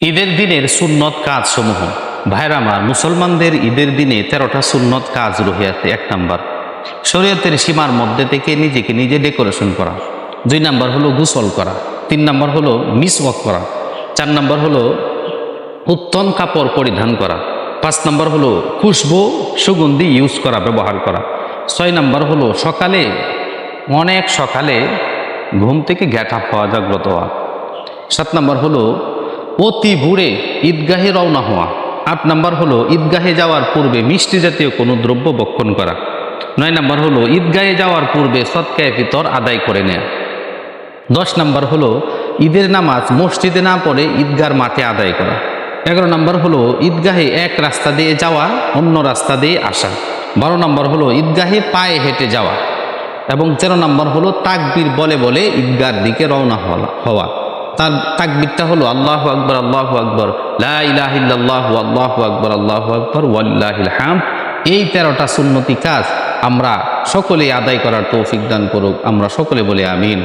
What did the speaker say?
ঈদের দিনের সুন্নত কাজ সমূহ ভাইরা আমার, মুসলমানদের ঈদের দিনে তেরোটা সুন্নত কাজ রহিয়াছে, এক নাম্বার। শরীয়তের সীমার মধ্যে থেকে নিজেকে নিজে ডেকোরেশন করা। দুই নাম্বার হলো গোসল করা। তিন নাম্বার হলো মিসওয়াক করা। চার নাম্বার হলো উত্তম কাপড় পরিধান করা। পাঁচ নম্বর হলো খুশবু, সুগন্ধি ইউজ করা, ব্যবহার করা। ছয় নম্বর হলো সকালে, অনেক সকালে ঘুম থেকে গ্যাটা হওয়া, জাগ্রত হওয়া। সাত নম্বর হলো অতি ভুড়ে ঈদগাহে রওনা হওয়া। আট নম্বর হলো, ঈদগাহে যাওয়ার পূর্বে মিষ্টি জাতীয় কোনো দ্রব্য বক্ষণ করা। নয় নম্বর হলো, ঈদগাহে যাওয়ার পূর্বে সৎকায় ফিতর আদায় করে নেয়া। দশ নম্বর হলো, ঈদের নামাজ মসজিদে না পড়ে ঈদগার মাঠে আদায় করা। এগারো নম্বর হলো, ঈদগাহে এক রাস্তা দিয়ে যাওয়া, অন্য রাস্তা দিয়ে আসা। বারো নম্বর হলো, ঈদগাহে পায়ে হেঁটে যাওয়া। এবং তেরো নম্বর হলো, তাকবীর বলে বলে ঈদগার দিকে রওনা হওয়া হওয়া। তার তাকবিরটা হলো আল্লাহ আকবর আল্লাহ আকবর লাহ আল্লাহ আকবর আল্লাহ আকবর, ওয়াল্লাহিল হাম এই তেরোটা সুন্নতি কাজ আমরা সকলে আদায় করার তৌফিক দান করুক, আমরা সকলে বলে আমিন।